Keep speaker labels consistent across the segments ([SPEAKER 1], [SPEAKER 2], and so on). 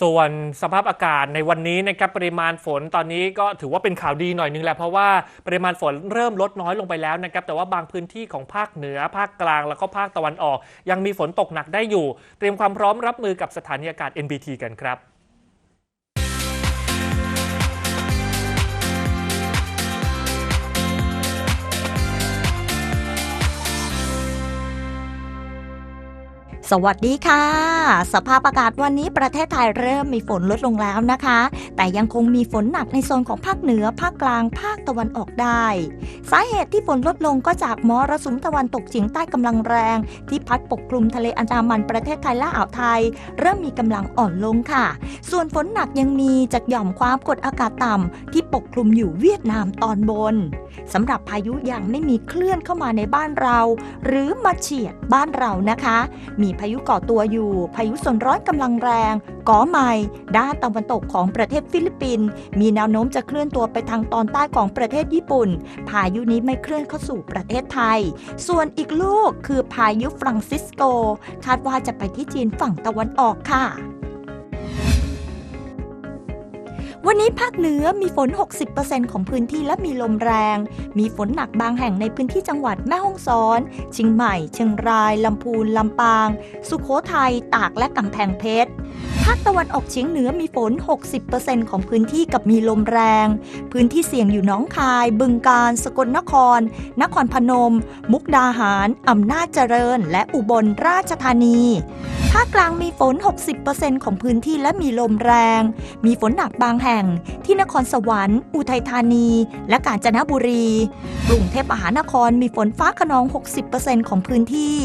[SPEAKER 1] ส่วนสภาพอากาศในวันนี้นะครับปริมาณฝนตอนนี้ก็ถือว่าเป็นข่าวดีหน่อยนึงแหละเพราะว่าปริมาณฝนเริ่มลดน้อยลงไปแล้วนะครับแต่ว่าบางพื้นที่ของภาคเหนือภาคกลางแล้วก็ภาคตะวันออก ยังมีฝนตกหนักได้อยู่ เตรียมความพร้อมรับมือกับสถานีอากาศ NBT กันครับ
[SPEAKER 2] สวัสดีค่ะ สภาพอากาศวันนี้ประเทศไทยเริ่มมีฝนลดลงแล้วนะคะ แต่ยังคงมีฝนหนักในโซนของภาคเหนือ ภาคกลาง ภาคตะวันออกได้ สาเหตุที่ฝนลดลงก็จากมรสุมตะวันตกเฉียงใต้กำลังแรง ที่พัดปกคลุมทะเลอันดามันประเทศไทยและอ่าวไทย เริ่มมีกำลังอ่อนลงค่ะ ส่วนฝนหนักยังมีจากหย่อมความกดอากาศต่ำที่ปกคลุมอยู่เวียดนามตอนบนสำหรับพายุยังไม่มีเคลื่อนเข้ามาในบ้านเรา หรือมาเฉียดบ้านเรานะคะ มีพายุก่อตัวอยู่ พายุโซนร้อนกำลังแรงก่อใหม่ ด้านตะวันตกของประเทศฟิลิปปินส์มีแนวโน้มจะเคลื่อนตัวไปทางตอนใต้ของประเทศญี่ปุ่น พายุนี้ไม่เคลื่อนเข้าสู่ประเทศไทย ส่วนอีกลูกคือพายุฟรังซิสโก คาดว่าจะไปที่จีนฝั่งตะวันออกค่ะ วันนี้ภาคเหนือมีฝน 60%ของพื้นที่และมีลมแรง มีฝนหนักบางแห่งในพื้นที่จังหวัดแม่ฮ่องสอนเชียงใหม่ เชียงราย ลำพูน ลำปาง สุโขทัย ตากและกำแพงเพชร ภาคตะวันออกเฉียงเหนือมีฝน 60%ของพื้นที่กับมีลมแรง พื้นที่เสี่ยงอยู่น้องคาย บึงกาฬ สกลนคร นครพนม มุกดาหาร อำนาจเจริญ และอุบลราชธานี ภาคกลางมีฝน 60%ของพื้นที่และมีลมแรง มีฝนหนักบางแห่ง ที่นครสวรรค์ อุทัยธานี และกาญจนบุรี กรุงเทพมหานครมีฝนฟ้าขนอง 60%ของพื้นที่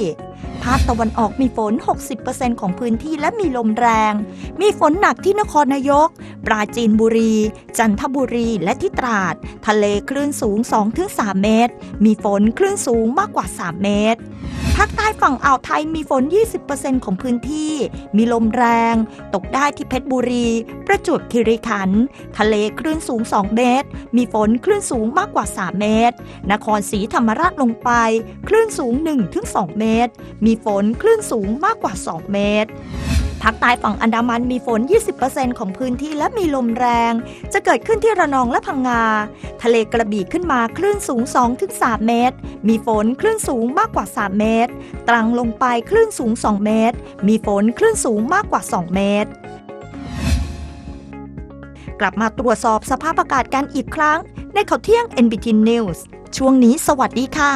[SPEAKER 2] ภาคตะวันออกมีฝน 60%ของพื้นที่และมีลมแรง มีฝนหนักที่นครนายก ปราจีนบุรี จันทบุรีและที่ตราด ทะเลคลื่นสูง 2-3 เมตร มีฝนคลื่นสูงมากกว่า 3 เมตร ภาคใต้ฝั่งอ่าวไทยมีฝน 20%ของพื้นที่ มีลมแรง ตกได้ที่เพชรบุรี ประจวบคีรีขันธ์ ทะเลคลื่นสูง 2 เมตร มีฝนคลื่นสูงมากกว่า 3 เมตร นครศรีธรรมราชลงไป คลื่นสูง 1-2 เมตร มีฝนคลื่นสูงมากกว่า 2 เมตรภาคใต้ฝั่งอันดามันมีฝน 20%ของพื้นที่และมีลมแรง จะเกิดขึ้นที่ระนองและพังงา ทะเลกระบี่ขึ้นมาคลื่นสูง 2-3 เมตร มีฝนคลื่นสูงมากกว่า 3 เมตร ตรังลงไปคลื่นสูง 2 เมตร มีฝนคลื่นสูงมากกว่า 2 เมตร กลับมาตรวจสอบสภาพอากาศกันอีกครั้ง ในข่าวเที่ยง NBT News ช่วงนี้สวัสดีค่ะ